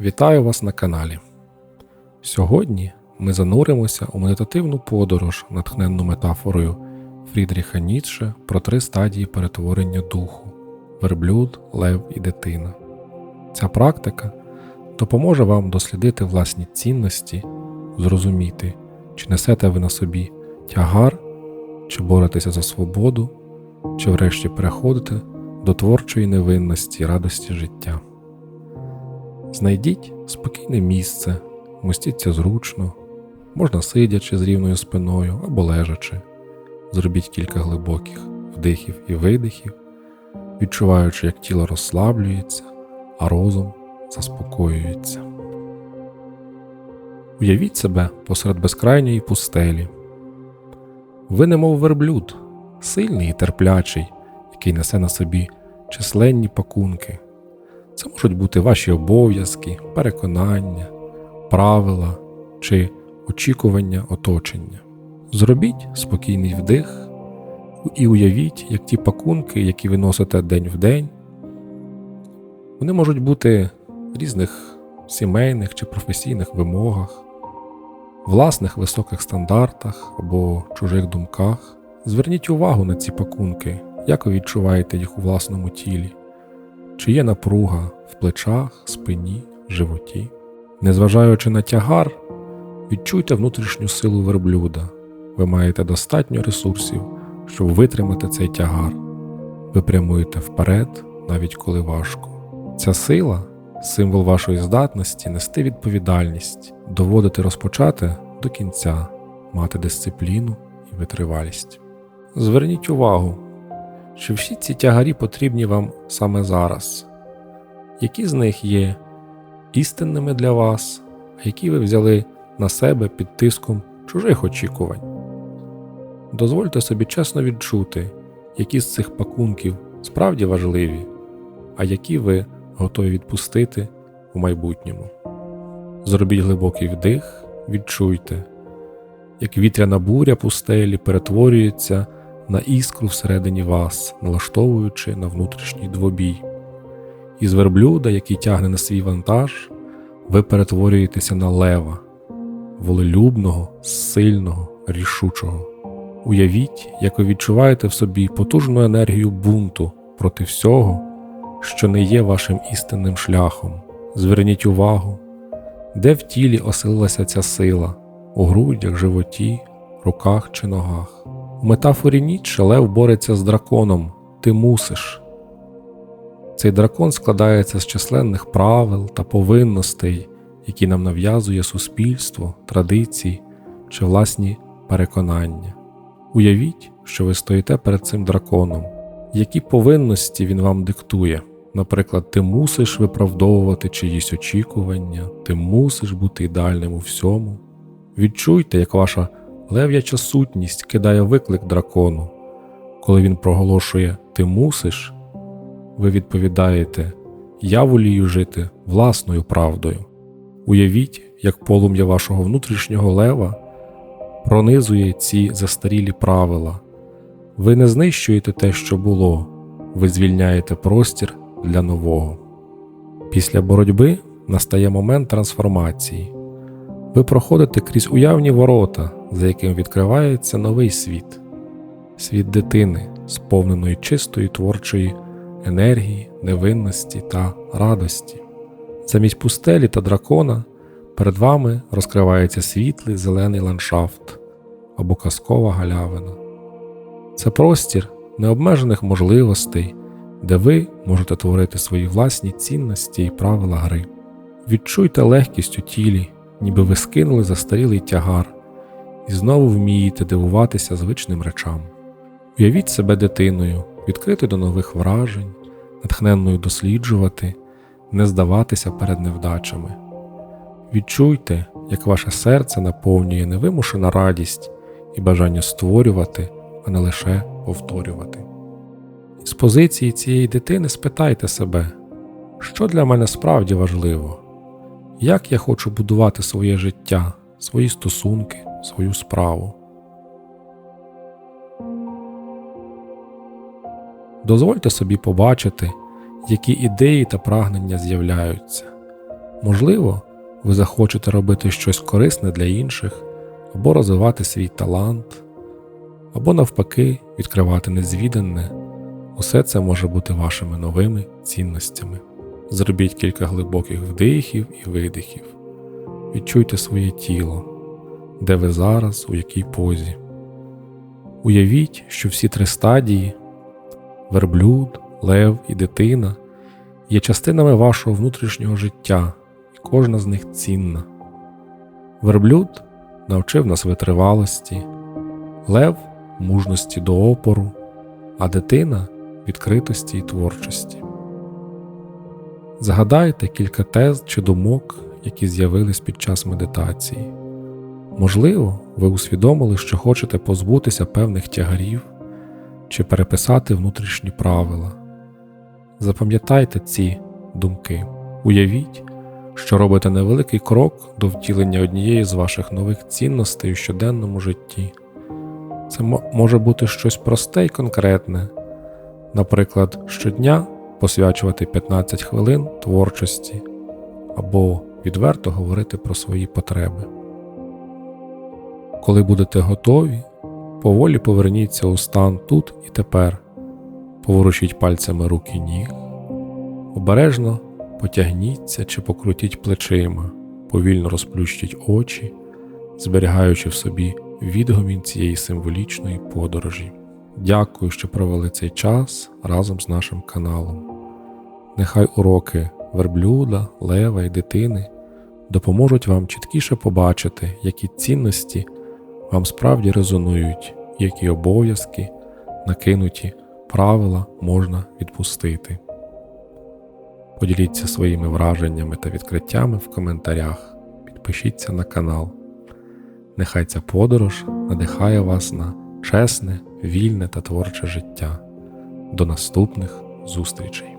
Вітаю вас на каналі. Сьогодні ми зануримося у медитативну подорож, натхненну метафорою Фрідріха Ніцше про три стадії перетворення духу верблюд, лев і дитина. Ця практика допоможе вам дослідити власні цінності, зрозуміти, чи несете ви на собі тягар, чи боретеся за свободу, чи врешті переходите до творчої невинності радості життя. Знайдіть спокійне місце, вмостіться зручно, можна сидячи з рівною спиною або лежачи. Зробіть кілька глибоких вдихів і видихів, відчуваючи, як тіло розслаблюється, а розум заспокоюється. Уявіть себе посеред безкрайньої пустелі. Ви немов верблюд, сильний і терплячий, який несе на собі численні пакунки. Це можуть бути ваші обов'язки, переконання, правила чи очікування оточення. Зробіть спокійний вдих і уявіть, як ті пакунки, які ви носите день в день, вони можуть бути в різних сімейних чи професійних вимогах, власних високих стандартах або чужих думках. Зверніть увагу на ці пакунки, як ви відчуваєте їх у власному тілі чи є напруга в плечах, спині, животі. Незважаючи на тягар, відчуйте внутрішню силу верблюда. Ви маєте достатньо ресурсів, щоб витримати цей тягар. Ви прямуєте вперед, навіть коли важко. Ця сила символ вашої здатності нести відповідальність, доводити розпочати до кінця, мати дисципліну і витривалість. Зверніть увагу, що всі ці тягарі потрібні вам саме зараз, які з них є істинними для вас, а які ви взяли на себе під тиском чужих очікувань. Дозвольте собі чесно відчути, які з цих пакунків справді важливі, а які ви готові відпустити у майбутньому. Зробіть глибокий вдих, відчуйте, як вітряна буря пустелі перетворюється на іскру всередині вас, налаштовуючи на внутрішній двобій. Із верблюда, який тягне на свій вантаж, ви перетворюєтеся на лева, волелюбного, сильного, рішучого. Уявіть, як ви відчуваєте в собі потужну енергію бунту проти всього, що не є вашим істинним шляхом. Зверніть увагу, де в тілі оселилася ця сила у грудях, животі, руках чи ногах. У метафорі Ніцше Лев бореться з драконом, ти мусиш. Цей дракон складається з численних правил та повинностей, які нам нав'язує суспільство, традиції чи власні переконання. Уявіть, що ви стоїте перед цим драконом, які повинності він вам диктує. Наприклад, ти мусиш виправдовувати чиїсь очікування, ти мусиш бути ідеальним у всьому. Відчуйте, як ваша лев'яча сутність кидає виклик дракону. Коли він проголошує Ти мусиш, ви відповідаєте Я волію жити власною правдою. Уявіть, як полум'я вашого внутрішнього лева пронизує ці застарілі правила. Ви не знищуєте те, що було, ви звільняєте простір для нового. Після боротьби настає момент трансформації. Ви проходите крізь уявні ворота, за яким відкривається новий світ, світ дитини, сповненої чистої творчої енергії, невинності та радості. Замість пустелі та дракона перед вами розкривається світлий зелений ландшафт або казкова галявина. Це простір необмежених можливостей, де ви можете творити свої власні цінності і правила гри. Відчуйте легкість у тілі, ніби ви скинули застарілий тягар і знову вмієте дивуватися звичним речам. Уявіть себе дитиною, відкрити до нових вражень, натхненною досліджувати, не здаватися перед невдачами. Відчуйте, як ваше серце наповнює невимушена радість і бажання створювати, а не лише повторювати. З позиції цієї дитини спитайте себе, що для мене справді важливо, як я хочу будувати своє життя, свої стосунки, свою справу. Дозвольте собі побачити, які ідеї та прагнення з'являються. Можливо, ви захочете робити щось корисне для інших, або розвивати свій талант, або навпаки відкривати незвідане. Усе це може бути вашими новими цінностями. Зробіть кілька глибоких вдихів і видихів. Відчуйте своє тіло, де ви зараз, у якій позі. Уявіть, що всі три стадії верблюд, лев і дитина є частинами вашого внутрішнього життя, і кожна з них цінна. Верблюд навчив нас витривалості, лев мужності до опору, а дитина відкритості і творчості. Згадайте кілька тез чи думок, які з'явились під час медитації. Можливо, ви усвідомили, що хочете позбутися певних тягарів чи переписати внутрішні правила. Запам'ятайте ці думки, уявіть, що робите невеликий крок до втілення однієї з ваших нових цінностей у щоденному житті. Це може бути щось просте і конкретне, наприклад, щодня посвячувати 15 хвилин творчості або відверто говорити про свої потреби. Коли будете готові, поволі поверніться у стан тут і тепер, поворушіть пальцями рук і ніг, обережно потягніться чи покрутіть плечима, повільно розплющіть очі, зберігаючи в собі відгомін цієї символічної подорожі. Дякую, що провели цей час разом з нашим каналом. Нехай уроки верблюда, лева і дитини допоможуть вам чіткіше побачити, які цінності вам справді резонують, які обов'язки, накинуті правила можна відпустити. Поділіться своїми враженнями та відкриттями в коментарях, підпишіться на канал. Нехай ця подорож надихає вас на чесне, вільне та творче життя. До наступних зустрічей!